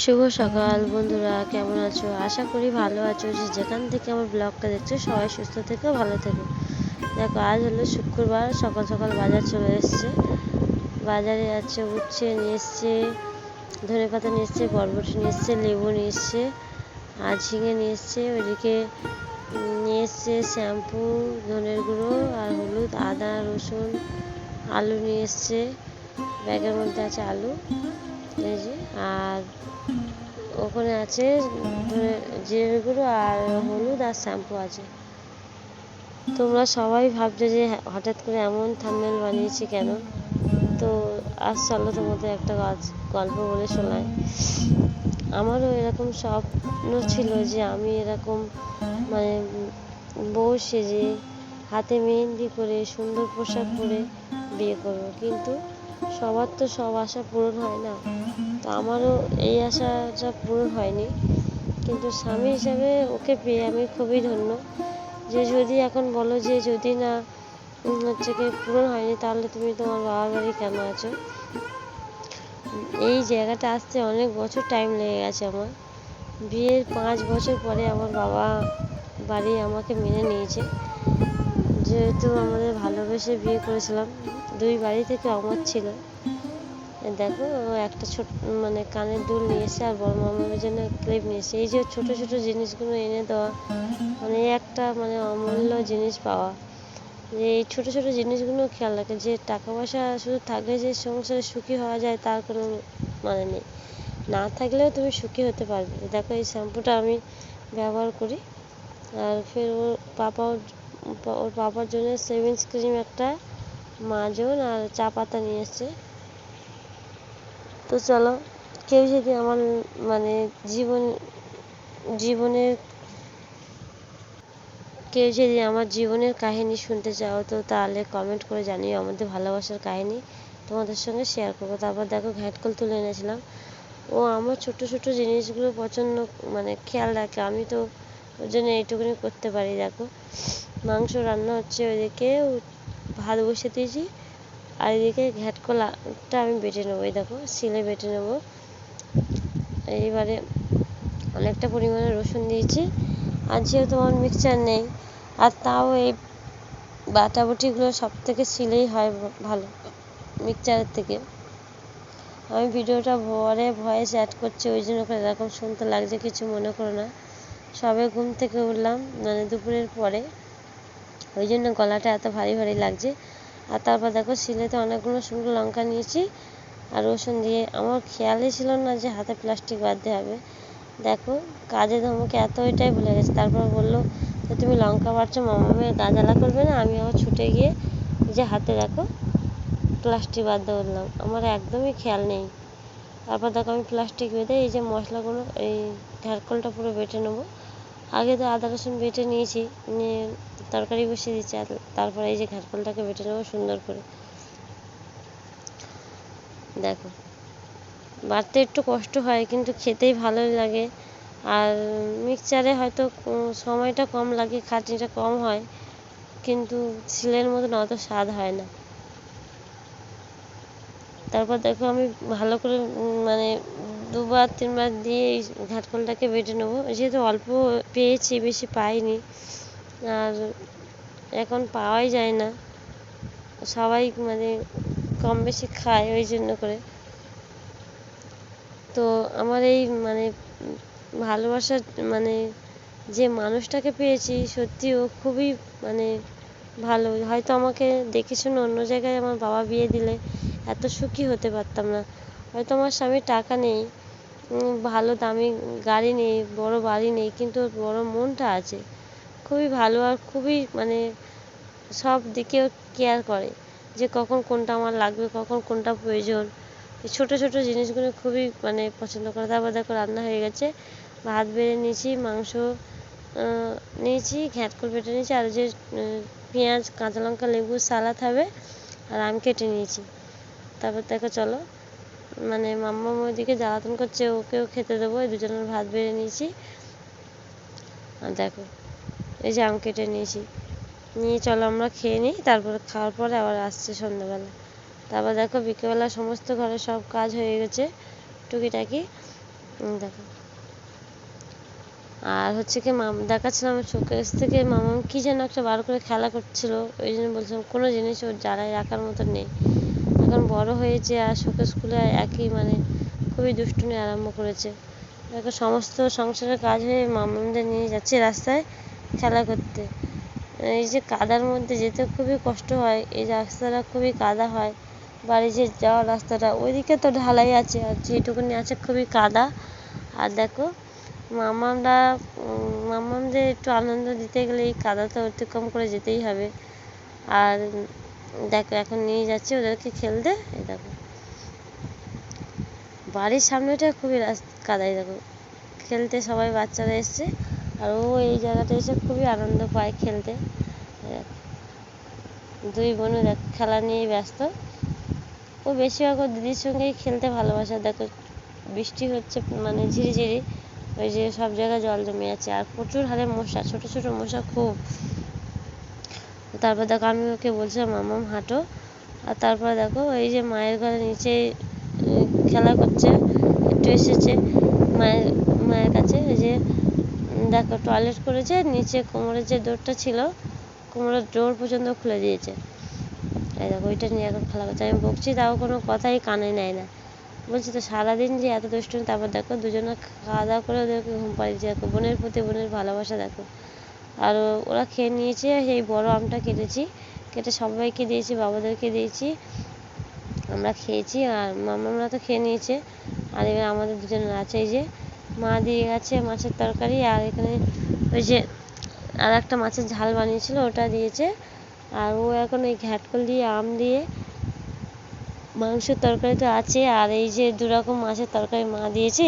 শুভ সকাল বন্ধুরা, কেমন আছো? আশা করি ভালো আছো। যে যেখান থেকে আমার ব্লগটা দেখছ, সবাই সুস্থ থেকো, ভালো থেকো। দেখো, আজ হলো শুক্রবার, সকাল সকাল বাজার চলে এসছে। বাজারে আছে উচ্ছে নিয়ে এসছে ধনে পাতা নিয়ে এসছে, বরবটি নিয়ে এসছে, লেবু নিয়ে এসছে, আর ঝিঙে নিয়ে এসছে, ওইদিকে নিয়ে এসছে শ্যাম্পু, ধনের গুঁড়ো, আর হলুদ, আদা, রসুন, আলু নিয়ে এসছে। ব্যাগের মধ্যে আছে আলু। আর ওখানে আছে ধরে জিরে গুঁড়ো আর হলুদ আর শ্যাম্পু আছে। তোমরা সবাই ভাবছ যে হঠাৎ করে এমন থাম্বনেল বানিয়েছি কেন? তো আজ চলো তোমাদের একটা গল্প বলে শোনাই। আমারও এরকম স্বপ্ন ছিল যে আমি এরকম মানে বউ সেজে হাতে মেহেন্দি করে সুন্দর পোশাক পরে বিয়ে করব। কিন্তু সবার তো সব আশা পূরণ হয় না। তো আমারও এই আশাটা পূরণ হয়নি। কিন্তু স্বামী হিসাবে ওকে পেয়ে আমি খুবই ধন্য। যে যদি এখন বলো যে যদি না হচ্ছে কি পূরণ হয়নি, তাহলে তুমি তোমার বাবার বাড়ি কেন আছো? এই জায়গাটা আসতে অনেক বছর টাইম লেগে গেছে আমার। বিয়ের পাঁচ বছর পরে আমার বাবা বাড়ি আমাকে মেনে নিয়েছে। যেহেতু আমাদের ভালোবেসে বিয়ে করেছিলাম দুই বাড়ি থেকে অমর ছিল। দেখো, ও একটা ছোট মানে কানের দুল নিয়ে এসে আর বড় মামার জন্য ক্লিপ নিয়ে এসে। এই যে ছোট ছোট জিনিসগুলো এনে দেওয়া মানে একটা মানে অমূল্য জিনিস পাওয়া। যে এই ছোট ছোট জিনিসগুলো খেয়াল রাখে, যে টাকা পয়সা শুধু থাকলে যে সংসারে সুখী হওয়া যায়, তার কোনো মানে নেই। না থাকলেও তুমি সুখী হতে পারবে। দেখো, এই শ্যাম্পুটা আমি ব্যবহার করি। আর ফের ওর পাপাও, ওর পাপার জন্য সেভিংস ক্রিম একটা মাজন আর চা পাতা নিয়ে এসছে। তো চলো, কেউ যদি আমার মানে জীবন, জীবনের, কেউ যদি আমার জীবনের কাহিনী শুনতে চাও, তো তাহলে কমেন্ট করে জানিও আমাদের ভালোবাসার কাহিনী। তোমাদের সঙ্গে শেয়ার করব। তারপর দেখো ঘ্যাটকল তুলে এনেছিলাম। ও আমার ছোট ছোট জিনিসগুলো পছন্দ মানে খেয়াল রাখে। আমি তো ওর জন্য এইটুকুনি করতে পারি। দেখো, মাংস রান্না হচ্ছে ওইদিকে উ- ভাত বসে দিয়েছি আর এদিকে ঘ্যাটকলাটা আমি বেটে নেব, এই দেখো, শিলে বেটে নেব। এইবারে অনেকটা পরিমাণে রসুন দিয়েছি। আর যেহেতু আমার মিক্সচার নেই, আর তাও এই বাটাবুটিগুলো সব থেকে শিলেই হয় ভালো মিক্সচারের থেকে। আমি ভিডিওটা পরে ভয়েস অ্যাড করছি, ওই জন্য করে এরকম শুনতে লাগছে, কিছু মনে করো না। সবে ঘুম থেকে উঠলাম মানে দুপুরের পরে ওই জন্য গলাটা এত ভারী ভারী লাগছে। আর তারপর দেখো শিলেতে অনেকগুলো শুকনো লঙ্কা নিয়েছি আর রসুন দিয়ে। আমার খেয়ালই ছিল না যে হাতে প্লাস্টিক বাঁধতে হবে। দেখো কাজে ধমকে এত ওইটাই ভুলে গেছে। তারপর বলল যে, তুমি লঙ্কা বাড়ছো মামামে গা জ্বালা করবে না, আমি আবার ছুটে গিয়ে যে হাতে দেখো প্লাস্টিক বাঁধতে বললাম। আমার একদমই খেয়াল নেই। তারপর দেখো আমি প্লাস্টিক বেঁধে এই যে মশলাগুলো, এই ঝাড়কলটা পুরো বেটে নেব। আগে তো আদা রসুন বেটে নিয়েছি, নিয়ে তরকারি বসিয়ে দিচ্ছি তারপরে এই যে ঘাটকলটাকে বেটে নেব সুন্দর করে। দেখো, বাড়তে একটু কষ্ট হয়, কিন্তু খেতেই ভালোই লাগে। আর মিক্সচারে হয়তো সময়টা কম লাগে, খাটনিটা কম হয়, কিন্তু শিলের মতন অত স্বাদ হয় না। তারপর দেখো আমি ভালো করে মানে দুবার, তিনবার দিয়ে এই ঘাটকলটাকে বেটে নেব। যেহেতু অল্প পেয়েছি, বেশি পাইনি, আর এখন পাওয়াই যায় না। সবাই মানে কম বেশি খায় ওই জন্য করে। তো আমার এই মানে ভালোবাসার মানে যে মানুষটাকে পেয়েছি, সত্যি ও খুবই মানে ভালো। হয়তো আমাকে দেখে শুনে অন্য জায়গায় আমার বাবা বিয়ে দিলে এত সুখী হতে পারতাম না। হয়তো আমার স্বামীর টাকা নেই ভালো দামি গাড়ি নেই, বড় বাড়ি নেই, কিন্তু ওর বড় মনটা আছে। খুবই ভালো আর খুবই মানে সব দিকে ও কেয়ার করে যে কখন কোনটা আমার লাগবে, কখন কোনটা প্রয়োজন। ছোটো ছোটো জিনিসগুলো খুবই মানে পছন্দ করে। তারপর দেখো রান্না হয়ে গেছে। ভাত বেড়ে নিয়েছি, মাংস নিয়েছি ঘ্যাটকল বেটে নিয়েছি, আর যে পেঁয়াজ, কাঁচা লঙ্কা, লেবু, সালাদ হবে, আর আম কেটে নিয়েছি। তারপর দেখো চলো মানে মাম্মা ওইদিকে জ্বালাতন করছে, ওকেও খেতে দেবো, এই দুজনের ভাত বেড়ে নিয়েছি। আর দেখো, এই যে আম কেটে নিয়েছি। নিয়ে চলো আমরা খেয়ে নিই, তারপরে খাওয়ার পরে আবার আসছে সন্ধ্যাবেলা। তারপর দেখো বিকেলবেলা সমস্ত ঘরের সব কাজ হয়ে গেছে, টুকিটাকি। দেখো। আর হচ্ছে কি মাম, দেখাচ্ছিলাম শোকেস থেকে মামা কি যেন একটা বার করে খেলা করছিল, ওই জন্য বলছিলাম কোনো জিনিস ওর জ্বালায় রাখার মতো নেই। এখন বড় হয়েছে আর শোকেস খুলে একই মানে খুবই দুষ্টুমি আরম্ভ করেছে। দেখো সমস্ত সংসারের কাজ হয়ে মামাদের নিয়ে যাচ্ছে রাস্তায় খেলা করতে। এই যে কাদার মধ্যে যেতে খুবই কষ্ট হয়, এই রাস্তাটা খুবই কাদা হয়, বাড়ি যে যাওয়ার রাস্তাটা, ওইদিকে তো ঢালাই আছে আর যেটুকুনি আছে খুবই কাদা। আর দেখো মামারা মামাদের একটু আনন্দ দিতে গেলে এই কাদাটা অতিক্রম করে যেতেই হবে। আর দেখো, এখন নিয়ে যাচ্ছি ওদেরকে খেলতে। এই দেখো। বাড়ির সামনেটা খুবই কাদায় দেখো। খেলতে সবাই বাচ্চারা এসছে, আর ও এই জায়গাটা এসে খুবই আনন্দ পায় খেলতে। দুই বোনও দেখ, খেলা নিয়েই ব্যস্ত। ও বেশিরভাগ ওর দিদির সঙ্গেই খেলতে ভালোবাসে। দেখো, বৃষ্টি হচ্ছে মানে ঝিরিঝিরি, ওই যে সব জায়গায় জল জমে আছে আর প্রচুর হারে মশা, ছোট ছোট মশা খুব। তারপর দেখো আমি ওকে বলছিলাম মামাম হাঁটো। আর তারপরে দেখো এই যে মায়ের ঘরে নিচে খেলা করছে, একটু এসেছে মায়ের মায়ের কাছে। এই যে দেখো টয়লেট করেছে, নিচে কোমরের যে ডোরটা ছিল, কোমরের ডোর পর্যন্ত খুলে দিয়েছে। এই দেখো, ওইটা নিয়ে এখন খেলা করছে। আমি বকছি, তাও কোনো কথাই কানে নেয় না। বলছি, তো সারাদিন যে এত দুষ্টুমি, তারপর দেখো দুজনে খাওয়া দাওয়া করে ওদেরকে ঘুম পাড়িয়েছে দেখো, বোনের প্রতি বোনের ভালোবাসা, দেখো। আর ওরা খেয়ে নিয়েছে, সেই বড় আমটা কেটেছি। কেটে সবাইকে দিয়েছি, বাবাদেরকে দিয়েছি। আমরা খেয়েছি আর মামারা তো খেয়ে নিয়েছে। আর এবার আমাদের দুজনের আছে এই যে, মা দিয়ে গেছে মাছের তরকারি আর এখানে ওই যে আর একটা মাছের ঝাল বানিয়েছিল, ওটা দিয়েছে। আর ও এখন এই ঘ্যাটকল দিয়ে আম দিয়ে মাংসের তরকারি তো আছে আর এই যে দু রকম মাছের তরকারি মা দিয়েছে।